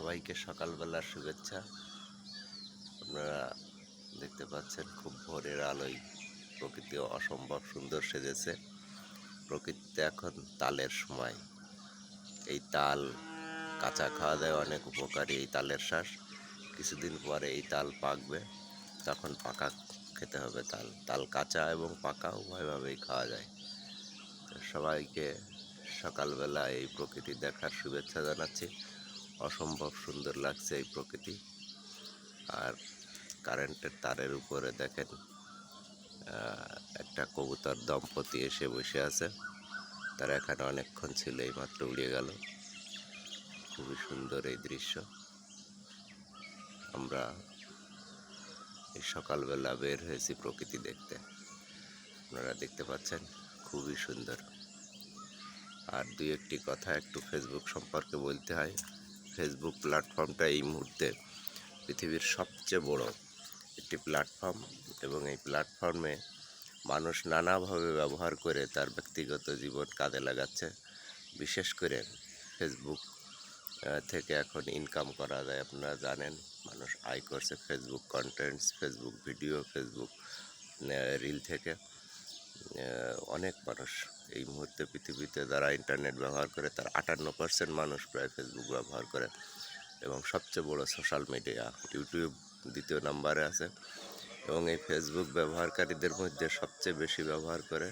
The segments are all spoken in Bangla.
সবাইকে সকালবেলার শুভেচ্ছা। আপনারা দেখতে পাচ্ছেন খুব ভোরের আলোয় প্রকৃতি অসম্ভব সুন্দর সেজেছে। প্রকৃতিতে এখন তালের সময়। এই তাল কাঁচা খাওয়া দেয় অনেক উপকারী এই তালের শ্বাস কিছুদিন পরে এই তাল পাকবে, তখন পাকা খেতে হবে তাল। তাল কাঁচা এবং পাকা, উভয়ভাবেই খাওয়া যায়। সবাইকে সকালবেলা এই প্রকৃতি দেখার শুভেচ্ছা জানাচ্ছি। অসম্ভব সুন্দর লাগছে এই প্রকৃতি। আর কারেন্টের তারের উপরে দেখেন একটা কবুতর দম্পতি এসে বসে আছে। তারা এখানে অনেকক্ষণ ছিল এই মাত্র উড়িয়ে গেল। খুবই সুন্দর এই দৃশ্য। আমরা এই সকালবেলা বের হয়েছি প্রকৃতি দেখতে। আপনারা দেখতে পাচ্ছেন, খুবই সুন্দর। আর দুই একটি কথা একটু ফেসবুক সম্পর্কে বলতে হয়। ফেসবুক প্ল্যাটফর্মটা এই মুহূর্তে পৃথিবীর সবচেয়ে বড় একটি প্ল্যাটফর্ম এবং এই প্ল্যাটফর্মে মানুষ নানাভাবে ব্যবহার করে তার ব্যক্তিগত জীবন কাজে লাগাচ্ছে। বিশেষ করে ফেসবুক থেকে এখন ইনকাম করা যায়। আপনারা জানেন, মানুষ আয় করছে Facebook contents Facebook video Facebook reel থেকে। অনেক মানুষ এই মুহূর্তে পৃথিবীতে যারা ইন্টারনেট ব্যবহার করে, তার আটান্ন পার্সেন্ট মানুষ প্রায় ফেসবুক ব্যবহার করে এবং সবচেয়ে বড় সোশ্যাল মিডিয়া ইউটিউব দ্বিতীয় নাম্বারে আছে এবং এই ফেসবুক ব্যবহারকারীদের মধ্যে সবচেয়ে বেশি ব্যবহার করে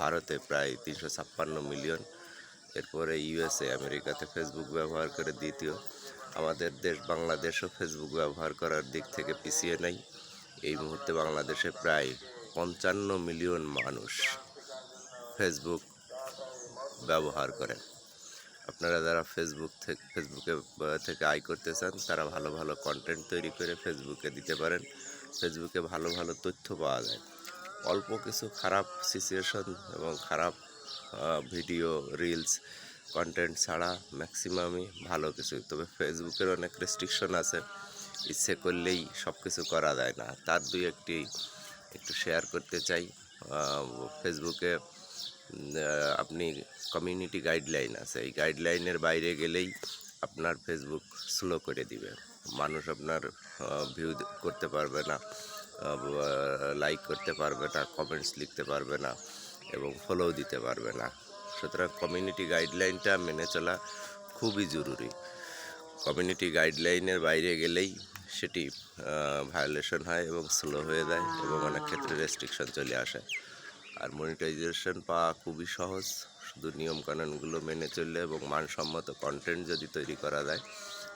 ভারতে প্রায় তিনশো ছাপ্পান্ন মিলিয়ন এরপরে ইউএসএ আমেরিকাতে ফেসবুক ব্যবহার করে দ্বিতীয়। আমাদের দেশ বাংলাদেশও ফেসবুক ব্যবহার করার দিক থেকে পিছিয়ে নেই। এই মুহূর্তে বাংলাদেশে প্রায় পঞ্চান্ন মিলিয়ন মানুষ ফেসবুক ব্যবহার করেন। আপনারা যারা ফেসবুক থেকে ফেসবুকে থেকে আয় করতে চান, তারা ভালো ভালো কন্টেন্ট তৈরি করে ফেসবুকে দিতে পারেন। ফেসবুকে ভালো ভালো তথ্য পাওয়া যায়। অল্প কিছু খারাপ সিচুয়েশন এবং খারাপ ভিডিও রিলস কন্টেন্ট ছাড়া ম্যাক্সিমামই ভালো কিছু তবে ফেসবুকের অনেক রেস্ট্রিকশন আছে। ইচ্ছে করলেই সব কিছু করা যায় না। তার দুই একটি একটু শেয়ার করতে চাই। ফেসবুকে আপনি কমিউনিটি গাইডলাইন আছে। এই গাইডলাইনের বাইরে গেলেই আপনার ফেসবুক স্লো করে দিবে। মানুষ আপনার ভিউ করতে পারবে না লাইক করতে পারবে না কমেন্টস লিখতে পারবে না এবং ফলো দিতে পারবে না। সুতরাং কমিউনিটি গাইডলাইনটা মেনে চলা খুবই জরুরি। কমিউনিটি গাইডলাইনের বাইরে গেলেই সেটি ভায়োলেশন হয় এবং স্লো হয়ে যায় এবং অনেক ক্ষেত্রে রেস্ট্রিকশন চলে আসে। আর মনিটাইজেশন পাওয়া খুবই সহজ। শুধু নিয়মকানুনগুলো মেনে চললে এবং মানসম্মত কন্টেন্ট যদি তৈরি করা যায়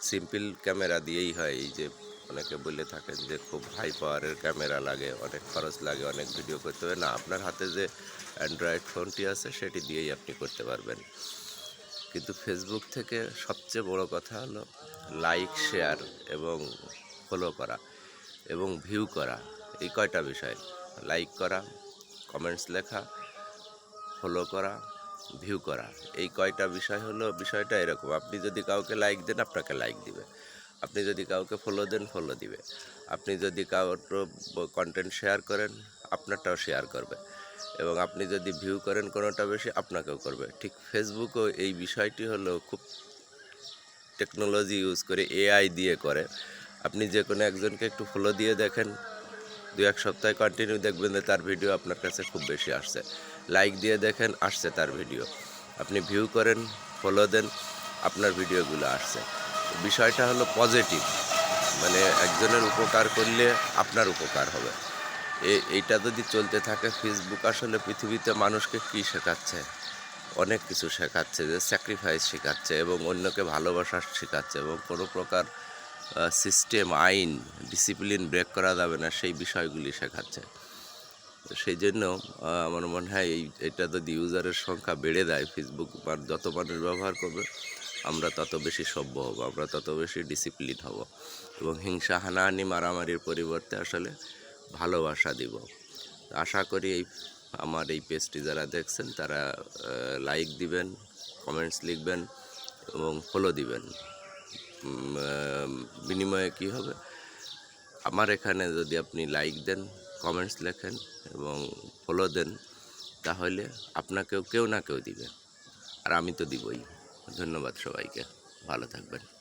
সিম্পল ক্যামেরা দিয়েই হয়। এই যে অনেকে বলে থাকেন যে খুব হাই পাওয়ারের ক্যামেরা লাগে, অনেক খরচ লাগে, অনেক ভিডিও করতে হবে না, আপনার হাতে যে অ্যান্ড্রয়েড ফোনটি আছে, সেটি দিয়েই আপনি করতে পারবেন। কিন্তু ফেসবুক থেকে সবচেয়ে বড় কথা হলো লাইক শেয়ার এবং ফলো করা এবং ভিউ করা। এই কয়টা বিষয়? লাইক করা কমেন্টস লেখা ফলো করা ভিউ করা। এই কয়টা বিষয় হলো, বিষয়টা এরকম। আপনি যদি কাউকে লাইক দেন, আপনাকে লাইক দিবে। আপনি যদি কাউকে ফলো দেন ফলো দিবে। আপনি যদি কাউর কন্টেন্ট শেয়ার করেন, আপনারটাও শেয়ার করবে। এবং আপনি যদি ভিউ করেন কোনোটা বেশি, আপনাকেও করবে। ঠিক ফেসবুকও এই বিষয়টি হলো খুব টেকনোলজি ইউজ করে এআই দিয়ে করে। আপনি যে কোনো একজনকে একটু ফলো দিয়ে দেখেন দু এক সপ্তাহে কন্টিনিউ দেখবেন যে তার ভিডিও আপনার কাছে খুব বেশি আসছে। লাইক দিয়ে দেখেন, আসছে তার ভিডিও আপনি ভিউ করেন ফলো দেন, আপনার ভিডিওগুলো আসছে। বিষয়টা হলো পজিটিভ মানে একজনের উপকার করলে আপনার উপকার হবে। এইটা যদি চলতে থাকে ফেসবুক আসলে পৃথিবীতে মানুষকে কী শেখাচ্ছে? অনেক কিছু শেখাচ্ছে, যে স্যাক্রিফাইস শেখাচ্ছে এবং অন্যকে ভালোবাসা শেখাচ্ছে এবং কোনো প্রকার সিস্টেম আইন ডিসিপ্লিন ব্রেক করা যাবে না, সেই বিষয়গুলি শেখাচ্ছে। সেই জন্য আমার মনে হয় এই, এটা যদি ইউজারের সংখ্যা বেড়ে দেয় ফেসবুক যত মানুষ ব্যবহার করবে, আমরা তত বেশি সভ্য হব, আমরা তত বেশি ডিসিপ্লিন হব এবং হিংসা, হানাহানি, মারামারির পরিবর্তে আসলে ভালোবাসা দিব। আশা করি এই, আমার এই পেজটি যারা দেখছেন, তারা লাইক দিবেন কমেন্টস লিখবেন এবং ফলো দিবেন। বিনিময়ে কি হবে? আমার এখানে যদি আপনি লাইক দেন কমেন্টস লেখেন এবং ফলো দেন, তাহলে আপনাকেও কেউ না কেউ দিবে। আর আমি তো দিবই। ধন্যবাদ সবাইকে। ভালো থাকবেন।